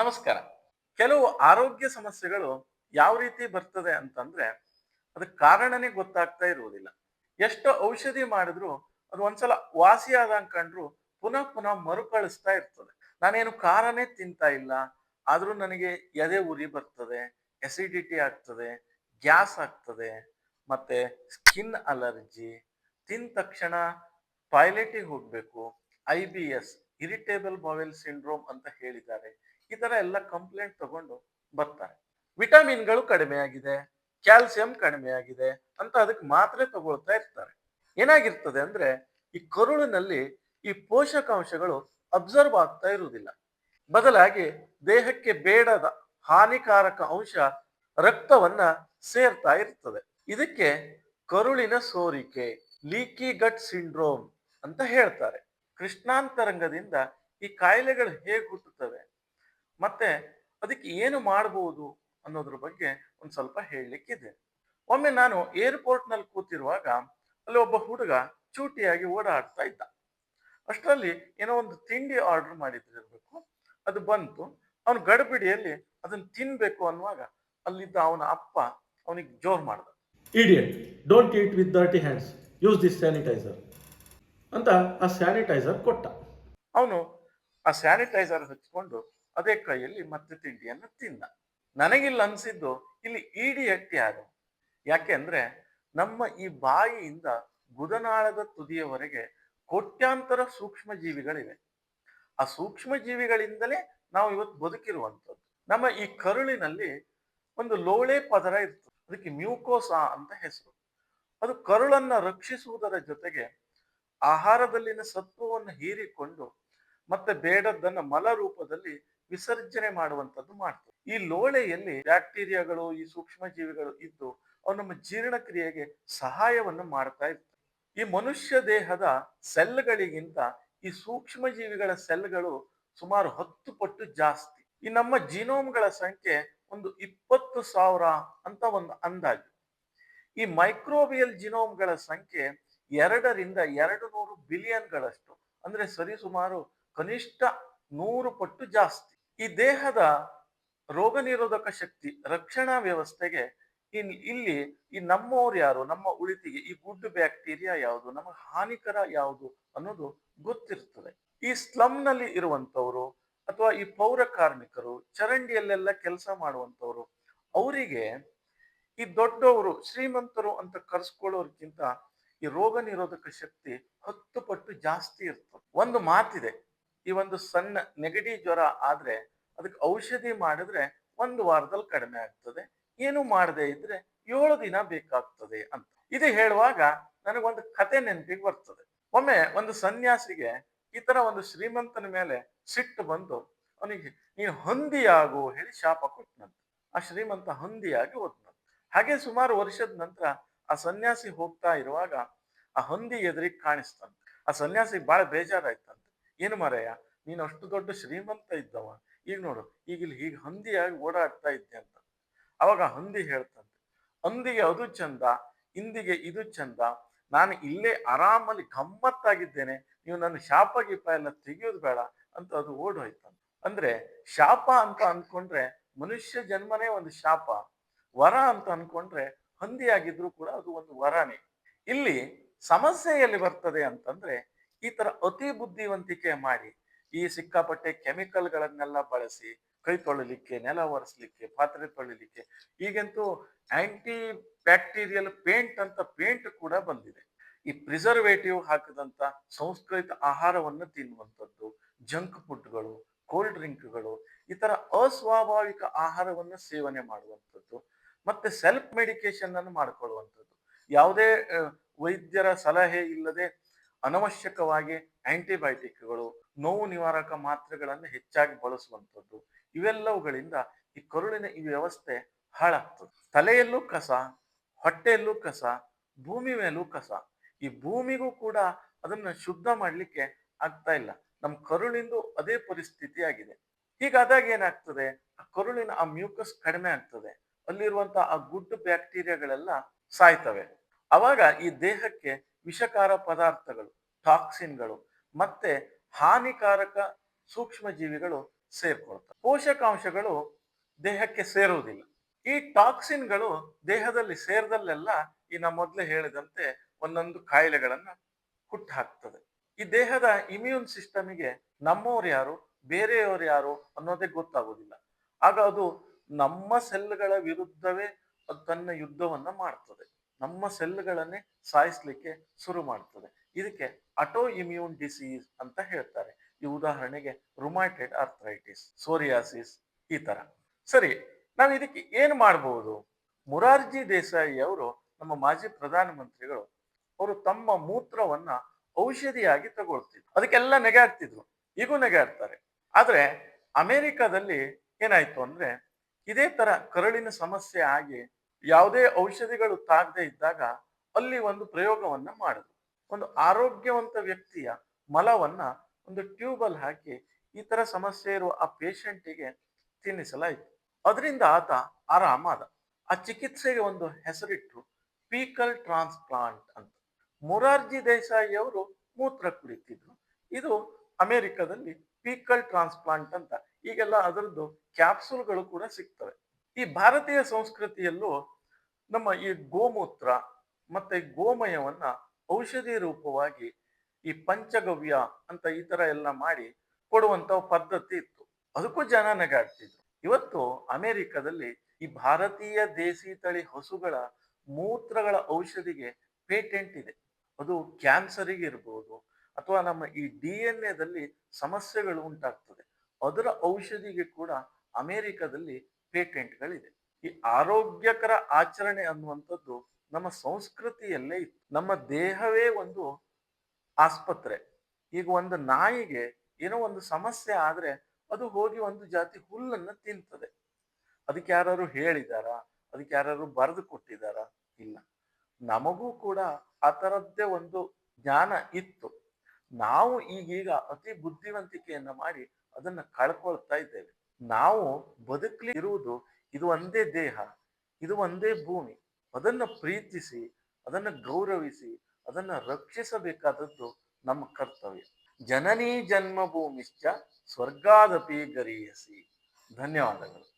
ನಮಸ್ಕಾರ. ಕೆಲವು ಆರೋಗ್ಯ ಸಮಸ್ಯೆಗಳು ಯಾವ ರೀತಿ ಬರ್ತದೆ ಅಂತಂದ್ರೆ ಅದಕ್ಕೆ ಕಾರಣನೇ ಗೊತ್ತಾಗ್ತಾ ಇರುವುದಿಲ್ಲ. ಎಷ್ಟು ಔಷಧಿ ಮಾಡಿದ್ರು ಅದು ಒಂದ್ಸಲ ವಾಸಿ ಆದಂಗ್ ಕಂಡ್ರು ಪುನಃ ಪುನಃ ಮರುಕಳಿಸ್ತಾ ಇರ್ತದೆ. ನಾನೇನು ಖಾರನೇ ತಿಂತಾ ಇಲ್ಲ, ಆದ್ರೂ ನನಗೆ ಎದೆ ಉರಿ ಬರ್ತದೆ ಎಸಿಡಿಟಿ ಆಗ್ತದೆ, ಗ್ಯಾಸ್ ಆಗ್ತದೆ, ಮತ್ತೆ ಸ್ಕಿನ್ ಅಲರ್ಜಿ ತಿಂದ ತಕ್ಷಣ ಟಾಯ್ಲೆಟಿಗೆ ಹೋಗ್ಬೇಕು I B S irritable bowel syndrome ಅಂತ ಹೇಳಿದ್ದಾರೆ. ಈ ತರ ಎಲ್ಲ ಕಂಪ್ಲೇಂಟ್ ತಗೊಂಡು ಬರ್ತಾರೆ. ವಿಟಮಿನ್ಗಳು ಕಡಿಮೆ ಆಗಿದೆ ಕ್ಯಾಲ್ಸಿಯಂ ಕಡಿಮೆ ಆಗಿದೆ ಅಂತ ಅದಕ್ಕೆ ಮಾತ್ರೆ ತಗೊಳ್ತಾ ಇರ್ತಾರೆ. ಏನಾಗಿರ್ತದೆ ಅಂದ್ರೆ ಈ ಕರುಳಿನಲ್ಲಿ ಈ ಪೋಷಕಾಂಶಗಳು ಅಬ್ಸರ್ವ್ ಆಗ್ತಾ ಇರುವುದಿಲ್ಲ. ಬದಲಾಗಿ ದೇಹಕ್ಕೆ ಬೇಡದ ಹಾನಿಕಾರಕ ಅಂಶ ರಕ್ತವನ್ನ ಸೇರ್ತಾ ಇರ್ತದೆ. ಇದಕ್ಕೆ ಕರುಳಿನ ಸೋರಿಕೆ ಲೀಕಿ ಗಟ್ ಸಿಂಡ್ರೋಮ್ ಅಂತ ಹೇಳ್ತಾರೆ. ಕೃಷ್ಣಾಂತರಂಗದಿಂದ ಈ ಕಾಯಿಲೆಗಳು ಹೇಗೆ ಹುಟ್ಟುತ್ತವೆ? ಮತ್ತೆ ಅದಕ್ಕೆ ಏನು ಮಾಡಬಹುದು ಅನ್ನೋದ್ರ ಬಗ್ಗೆ ಒಂದು ಸ್ವಲ್ಪ ಹೇಳಲಿಕ್ಕಿದೆ. ಒಮ್ಮೆ ನಾನು ಏರ್ಪೋರ್ಟ್ನಲ್ಲಿ ಕೂತಿರುವಾಗ ಅಲ್ಲಿ ಒಬ್ಬ ಹುಡುಗ ಚೂಟಿಯಾಗಿ ಓಡಾಡ್ತಾ ಇದ್ದ. ಅಷ್ಟರಲ್ಲಿ ಏನೋ ಒಂದು ತಿಂಡಿ ಆರ್ಡರ್ ಮಾಡಿದಿರಬೇಕು ಅದು ಬಂತು. ಅವನು ಗಡಬಿಡಿಯಲ್ಲಿ ಅದನ್ನ ತಿನ್ಬೇಕು ಅನ್ನುವಾಗ ಅಲ್ಲಿದ್ದ ಅವನ ಅಪ್ಪ ಅವನಿಗೆ ಜೋರ್ ಮಾಡ್ದ. Idiot don't eat with dirty hands use this sanitiser ಅಂತ ಆ ಸ್ಯಾನಿಟೈಸರ್ ಕೊಟ್ಟ. ಅವನು ಆ ಸ್ಯಾನಿಟೈಸರ್ ಹಚ್ಕೊಂಡು ಅದೇ ಕೈಯಲ್ಲಿ ಮತ್ತೆ ತಿಂಡಿಯನ್ನು ತಿನ್ನ ನನಗಿಲ್ಲ ಅನ್ಸಿದ್ದು ಇಲ್ಲಿ ಈಡಿ ಯಾರು ಯಾಕೆ ಅಂದ್ರೆ ನಮ್ಮ ಈ ಬಾಯಿಯಿಂದ ಗುದನಾಳದ ತುದಿಯವರೆಗೆ ಕೋಟ್ಯಾಂತರ ಸೂಕ್ಷ್ಮ ಜೀವಿಗಳಿವೆ ಆ ಸೂಕ್ಷ್ಮ ಜೀವಿಗಳಿಂದಲೇ ನಾವು ಇವತ್ತು ಬದುಕಿರುವಂಥದ್ದು. ನಮ್ಮ ಈ ಕರುಳಿನಲ್ಲಿ ಒಂದು ಲೋಳೆ ಪದರ ಇರ್ತದೆ ಅದಕ್ಕೆ ಮ್ಯೂಕೋಸಾ ಅಂತ ಹೆಸರು. ಅದು ಕರುಳನ್ನ ರಕ್ಷಿಸುವುದರ ಜೊತೆಗೆ ಆಹಾರದಲ್ಲಿನ ಸತ್ವವನ್ನು ಹೀರಿಕೊಂಡು ಮತ್ತೆ ಬೇಡದ್ದನ್ನ ಮಲ ರೂಪದಲ್ಲಿ ವಿಸರ್ಜನೆ ಮಾಡುವಂತದ್ದು ಮಾಡ್ತದೆ. ಈ ಲೋಳೆಯಲ್ಲಿ ಬ್ಯಾಕ್ಟೀರಿಯಾಗಳು, ಈ ಸೂಕ್ಷ್ಮ ಜೀವಿಗಳು ಇದ್ದು ಅವು ನಮ್ಮ ಜೀರ್ಣಕ್ರಿಯೆಗೆ ಸಹಾಯವನ್ನು ಮಾಡ್ತಾ ಇರ್ತವೆ ಈ ಮನುಷ್ಯ ದೇಹದ ಸೆಲ್ಗಳಿಗಿಂತ ಈ ಸೂಕ್ಷ್ಮ ಜೀವಿಗಳ ಸೆಲ್ಗಳು ಸುಮಾರು ಹತ್ತು ಪಟ್ಟು ಜಾಸ್ತಿ. ಈ ನಮ್ಮ ಜಿನೋಮ್ಗಳ ಸಂಖ್ಯೆ ಒಂದು ಇಪ್ಪತ್ತು ಸಾವಿರ ಅಂತ ಒಂದು ಅಂದಾಜು. ಈ ಮೈಕ್ರೋಬಿಯಲ್ ಜಿನೋಮ್ಗಳ ಸಂಖ್ಯೆ ಎರಡರಿಂದ ಎರಡು ನೂರು ಬಿಲಿಯನ್ಗಳಷ್ಟು. ಅಂದ್ರೆ ಸರಿಸುಮಾರು ಕನಿಷ್ಠ ನೂರು ಪಟ್ಟು ಜಾಸ್ತಿ. ಈ ದೇಹದ ರೋಗ ನಿರೋಧಕ ಶಕ್ತಿ ರಕ್ಷಣಾ ವ್ಯವಸ್ಥೆಗೆ ಇಲ್ಲಿ ಈ ನಮ್ಮವ್ರು ಯಾರು? ನಮ್ಮ ಉಳಿತಿಗೆ ಈ ಗುಡ್ ಬ್ಯಾಕ್ಟೀರಿಯಾ ಯಾವುದು? ನಮಗೆ ಹಾನಿಕರ ಯಾವುದು ಅನ್ನೋದು ಗೊತ್ತಿರ್ತದೆ. ಈ ಸ್ಲಮ್ನಲ್ಲಿ ಇರುವಂತವ್ರು ಅಥವಾ ಈ ಪೌರ ಕಾರ್ಮಿಕರು, ಚರಂಡಿಯಲ್ಲೆಲ್ಲ ಕೆಲಸ ಮಾಡುವಂತವ್ರು ಅವರಿಗೆ ಈ ದೊಡ್ಡವರು, ಶ್ರೀಮಂತರು ಅಂತ ಕರ್ಸ್ಕೊಳ್ಳೋರ್ಗಿಂತ ಈ ರೋಗ ನಿರೋಧಕ ಶಕ್ತಿ ಹತ್ತು ಪಟ್ಟು ಜಾಸ್ತಿ ಇರ್ತದೆ. ಒಂದು ಮಾತಿದೆ. ಈ ಒಂದು ಸಣ್ಣ ನೆಗಡಿ ಜ್ವರ ಆದ್ರೆ ಅದಕ್ಕೆ ಔಷಧಿ ಮಾಡಿದ್ರೆ ಒಂದು ವಾರದಲ್ಲಿ ಕಡಿಮೆ ಆಗ್ತದೆ. ಏನು ಮಾಡದೇ ಇದ್ರೆ ಏಳು ದಿನ ಬೇಕಾಗ್ತದೆ ಅಂತ. ಇದು ಹೇಳುವಾಗ ನನಗೊಂದು ಕತೆ ನೆನಪಿಗೆ ಬರ್ತದೆ. ಒಮ್ಮೆ ಒಂದು ಸನ್ಯಾಸಿಗೆ ಈ ತರ ಒಂದು ಶ್ರೀಮಂತನ ಮೇಲೆ ಸಿಟ್ಟು ಬಂದು ಅವನಿಗೆ, ನೀನು ಹೊಂದಿಯಾಗು ಹೇಳಿ ಶಾಪ ಕೊಟ್ಟನಂತೆ ಆ ಶ್ರೀಮಂತ ಹಂದಿಯಾಗಿ ಹೋದ್ನಂತೆ. ಹಾಗೆ ಸುಮಾರು ವರ್ಷದ ನಂತರ ಆ ಸನ್ಯಾಸಿ ಹೋಗ್ತಾ ಇರುವಾಗ ಆ ಹಂದಿ ಎದುರಿಗೆ ಕಾಣಿಸ್ತಂತೆ ಆ ಸನ್ಯಾಸಿ ಬಹಳ ಬೇಜಾರಾಯ್ತಂತೆ ಏನು ಮಾರಯ್ಯ ನೀನು ಅಷ್ಟು ದೊಡ್ಡ ಶ್ರೀಮಂತ ಇದ್ದವ. ಈಗ ನೋಡು, ಈಗ ಇಲ್ಲಿ ಹೀಗೆ ಹಂದಿಯಾಗಿ ಓಡಾಡ್ತಾ ಇದ್ದೆ ಅಂತ. ಅವಾಗ ಹಂದಿ ಹೇಳ್ತಂತೆ ಹಂದಿಗೆ ಅದು ಚಂದ, ಇಂದಿಗೆ ಇದು ಚಂದ. ನಾನು ಇಲ್ಲೇ ಆರಾಮಲ್ಲಿ ಗಮ್ಮತ್ತಾಗಿದ್ದೇನೆ. ನೀವು ನನ್ನ ಶಾಪ ಗೀಪ ಎಲ್ಲ ತೆಗಿಯೋದು ಬೇಡ ಅಂತ ಅದು ಓಡೋಯ್ತಂತೆ. ಅಂದ್ರೆ ಶಾಪ ಅಂತ ಅನ್ಕೊಂಡ್ರೆ ಮನುಷ್ಯ ಜನ್ಮನೇ ಒಂದು ಶಾಪ. ವರ ಅಂತ ಅನ್ಕೊಂಡ್ರೆ ಹಂದಿಯಾಗಿದ್ರು ಕೂಡ ಅದು ಒಂದು ವರನೇ. ಇಲ್ಲಿ ಸಮಸ್ಯೆ ಎಲ್ಲಿ ಬರ್ತದೆ ಅಂತಂದ್ರೆ ಈ ತರ ಅತಿ ಬುದ್ಧಿವಂತಿಕೆ ಮಾಡಿ ಈ ಸಿಕ್ಕಾಪಟ್ಟೆ ಕೆಮಿಕಲ್ಗಳನ್ನೆಲ್ಲ ಬಳಸಿ ಕೈ ತೊಳಿಲಿಕ್ಕೆ, ನೆಲ ಒರೆಸ್ಲಿಕ್ಕೆ, ಪಾತ್ರೆ ತೊಳಿಲಿಕ್ಕೆ ಈಗಂತೂ ಆಂಟಿ ಬ್ಯಾಕ್ಟೀರಿಯಲ್ ಪೇಂಟ್ ಅಂತ ಪೇಂಟ್ ಕೂಡ ಬಂದಿದೆ. ಈ ಪ್ರಿಸರ್ವೇಟಿವ್ ಹಾಕಿದಂತ ಸಂಸ್ಕೃತ ಆಹಾರವನ್ನು ತಿನ್ನುವಂಥದ್ದು ಜಂಕ್ ಫುಡ್ಗಳು ಕೋಲ್ಡ್ ಡ್ರಿಂಕ್ಗಳು ಈ ತರ ಅಸ್ವಾಭಾವಿಕ ಆಹಾರವನ್ನು ಸೇವನೆ ಮಾಡುವಂಥದ್ದು, ಮತ್ತೆ ಸೆಲ್ಫ್ ಮೆಡಿಕೇಶನ್ ಅನ್ನು ಮಾಡ್ಕೊಳ್ಳುವಂಥದ್ದು. ಯಾವುದೇ ವೈದ್ಯರ ಸಲಹೆ ಇಲ್ಲದೆ ಅನವಶ್ಯಕವಾಗಿ ಆಂಟಿಬಯೋಟಿಕ್ಗಳು, ನೋವು ನಿವಾರಕ ಮಾತ್ರೆಗಳನ್ನು ಹೆಚ್ಚಾಗಿ ಬಳಸುವಂಥದ್ದು. ಇವೆಲ್ಲವುಗಳಿಂದ ಈ ಕರುಳಿನ ಈ ವ್ಯವಸ್ಥೆ ಹಾಳಾಗ್ತದೆ. ತಲೆಯಲ್ಲೂ ಕಸ, ಹೊಟ್ಟೆಯಲ್ಲೂ ಕಸ, ಭೂಮಿ ಮೇಲೂ ಕಸ. ಈ ಭೂಮಿಗೂ ಕೂಡ ಅದನ್ನ ಶುದ್ಧ ಮಾಡಲಿಕ್ಕೆ ಆಗ್ತಾ ಇಲ್ಲ. ನಮ್ಮ ಕರುಳಿಂದು ಅದೇ ಪರಿಸ್ಥಿತಿ ಆಗಿದೆ ಹೀಗಾದಾಗ ಏನಾಗ್ತದೆ? ಆ ಕರುಳಿನ ಆ ಮ್ಯೂಕಸ್ ಕಡಿಮೆ ಆಗ್ತದೆ. ಅಲ್ಲಿರುವಂತಹ ಆ ಗುಡ್ ಬ್ಯಾಕ್ಟೀರಿಯಾಗಳೆಲ್ಲ ಸಾಯ್ತವೆ. ಅವಾಗ ಈ ದೇಹಕ್ಕೆ ವಿಷಕಾರ ಪದಾರ್ಥಗಳು, ಟಾಕ್ಸಿನ್ಗಳು ಮತ್ತೆ ಹಾನಿಕಾರಕ ಸೂಕ್ಷ್ಮ ಜೀವಿಗಳು ಸೇರ್ಕೊಳ್ತವೆ. ಪೋಷಕಾಂಶಗಳು ದೇಹಕ್ಕೆ ಸೇರುವುದಿಲ್ಲ. ಈ ಟಾಕ್ಸಿನ್ಗಳು ದೇಹದಲ್ಲಿ ಸೇರಿದಲ್ಲೆಲ್ಲ ಈ ನಾ ಮೊದಲೇ ಹೇಳಿದಂತೆ ಒಂದೊಂದು ಕಾಯಿಲೆಗಳನ್ನ ಹುಟ್ಟು ಹಾಕ್ತದೆ ಈ ದೇಹದ ಇಮ್ಯೂನ್ ಸಿಸ್ಟಮಿಗೆ ನಮ್ಮವ್ರು ಯಾರು, ಬೇರೆಯವರು ಯಾರು ಅನ್ನೋದೇ ಗೊತ್ತಾಗೋದಿಲ್ಲ ಆಗ ಅದು ನಮ್ಮ ಸೆಲ್ಗಳ ವಿರುದ್ಧವೇ ಅದು ತನ್ನ ಯುದ್ಧವನ್ನ ಮಾಡ್ತದೆ. ನಮ್ಮ ಸೆಲ್ಗಳನ್ನೇ ಸಾಯಿಸ್ಲಿಕ್ಕೆ ಶುರು ಮಾಡ್ತದೆ. ಇದಕ್ಕೆ ಅಟೋ ಇಮ್ಯೂನ್ ಡಿಸೀಸ್ ಅಂತ ಹೇಳ್ತಾರೆ. ಈ ಉದಾಹರಣೆಗೆ ರುಮಾಟೆಡ್ ಆರ್ಥರೈಟಿಸ್ ಸೋರಿಯಾಸಿಸ್ ಈ ತರ. ಸರಿ, ನಾವು ಇದಕ್ಕೆ ಏನ್ ಮಾಡಬಹುದು ಮುರಾರ್ಜಿ ದೇಸಾಯಿ ಅವರು, ನಮ್ಮ ಮಾಜಿ ಪ್ರಧಾನಮಂತ್ರಿಗಳು, ಅವರು ತಮ್ಮ ಮೂತ್ರವನ್ನ ಔಷಧಿಯಾಗಿ ತಗೊಳ್ತಿದ್ರು. ಅದಕ್ಕೆಲ್ಲ ನೆಗೆ ಆಗ್ತಿದ್ರು ಈಗೂ ನೆಗೆ ಆದರೆ ಆದ್ರೆ ಅಮೆರಿಕದಲ್ಲಿ ಏನಾಯ್ತು ಅಂದ್ರೆ, ಇದೇ ತರ ಕರಳಿನ ಸಮಸ್ಯೆ ಆಗಿ ಯಾವುದೇ ಔಷಧಿಗಳು ತಾಗದೆ ಇದ್ದಾಗ ಅಲ್ಲಿ ಒಂದು ಪ್ರಯೋಗವನ್ನ ಮಾಡಿದ್ರು ಒಂದು ಆರೋಗ್ಯವಂತ ವ್ಯಕ್ತಿಯ ಮಲವನ್ನ ಒಂದು ಟ್ಯೂಬಲ್ ಹಾಕಿ ಈ ತರ ಸಮಸ್ಯೆ ಇರುವ ಆ ಪೇಷಂಟಿಗೆ ತಿನ್ನಿಸಲಾಯಿತು. ಅದರಿಂದ ಆತ ಆರಾಮಾದ ಆ ಚಿಕಿತ್ಸೆಗೆ ಒಂದು ಹೆಸರಿಟ್ಟರು ಪೀಕಲ್ ಟ್ರಾನ್ಸ್ಪ್ಲಾಂಟ್ ಅಂತ. ಮೊರಾರ್ಜಿ ದೇಸಾಯಿ ಅವರು ಮೂತ್ರ ಕುಡಿತಿದ್ರು. ಇದು ಅಮೆರಿಕದಲ್ಲಿ ಪೀಕಲ್ ಟ್ರಾನ್ಸ್ಪ್ಲಾಂಟ್ ಅಂತ. ಈಗೆಲ್ಲ ಅದರದ್ದು ಕ್ಯಾಪ್ಸೂಲ್ಗಳು ಕೂಡ ಸಿಗ್ತವೆ. ಈ ಭಾರತೀಯ ಸಂಸ್ಕೃತಿಯಲ್ಲೂ ನಮ್ಮ ಈ ಗೋಮೂತ್ರ ಮತ್ತೆ ಗೋಮಯವನ್ನ ಔಷಧಿ ರೂಪವಾಗಿ ಈ ಪಂಚಗವ್ಯ ಅಂತ ಈ ತರ ಎಲ್ಲ ಮಾಡಿ ಕೊಡುವಂತ ಪದ್ಧತಿ ಇತ್ತು. ಅದಕ್ಕೂ ಜನ ನಗಾಡ್ತಿದ್ರು. ಇವತ್ತು ಅಮೆರಿಕದಲ್ಲಿ ಈ ಭಾರತೀಯ ದೇಸಿ ತಳಿ ಹಸುಗಳ ಮೂತ್ರಗಳ ಔಷಧಿಗೆ ಪೇಟೆಂಟ್ ಇದೆ. ಅದು ಕ್ಯಾನ್ಸರಿಗೆ ಇರ್ಬೋದು ಅಥವಾ ನಮ್ಮ ಈ ಡಿ ಎನ್ ಎದಲ್ಲಿ ಸಮಸ್ಯೆಗಳು ಉಂಟಾಗ್ತದೆ. ಅದರ ಔಷಧಿಗೆ ಕೂಡ ಅಮೆರಿಕದಲ್ಲಿ ಪೇಟೆಂಟ್ಗಳಿದೆ. ಈ ಆರೋಗ್ಯಕರ ಆಚರಣೆ ಅನ್ನುವಂಥದ್ದು ನಮ್ಮ ಸಂಸ್ಕೃತಿಯಲ್ಲೇ ನಮ್ಮ ದೇಹವೇ ಒಂದು ಆಸ್ಪತ್ರೆ. ಈಗ ಒಂದು ನಾಯಿಗೆ ಏನೋ ಒಂದು ಸಮಸ್ಯೆ ಆದ್ರೆ ಅದು ಹೋಗಿ ಒಂದು ಜಾತಿ ಹುಲ್ಲನ್ನ ತಿಂತದೆ. ಅದಕ್ಕೆ ಯಾರು ಹೇಳಿದಾರ? ಅದಕ್ಕೆ ಯಾರು ಬರೆದು ಕೊಟ್ಟಿದಾರ? ಇಲ್ಲ. ನಮಗೂ ಕೂಡ ಆ ಥರದ್ದೇ ಒಂದು ಜ್ಞಾನ ಇತ್ತು. ನಾವು ಈಗೀಗ ಅತಿ ಬುದ್ಧಿವಂತಿಕೆಯನ್ನ ಮಾಡಿ ಅದನ್ನ ಕಳ್ಕೊಳ್ತಾ ಇದ್ದೇವೆ. ನಾವು ಬದುಕಲಿ ಇರುವುದು ಇದು ಒಂದೇ ದೇಹ, ಇದು ಒಂದೇ ಭೂಮಿ. ಅದನ್ನು ಪ್ರೀತಿಸಿ, ಅದನ್ನು ಗೌರವಿಸಿ, ಅದನ್ನು ರಕ್ಷಿಸಬೇಕಾದದ್ದು ನಮ್ಮ ಕರ್ತವ್ಯ. ಜನನೀ ಜನ್ಮಭೂಮಿಶ್ಚ ಸ್ವರ್ಗಾದಪಿ ಗರೀಯಸಿ. ಧನ್ಯವಾದಗಳು.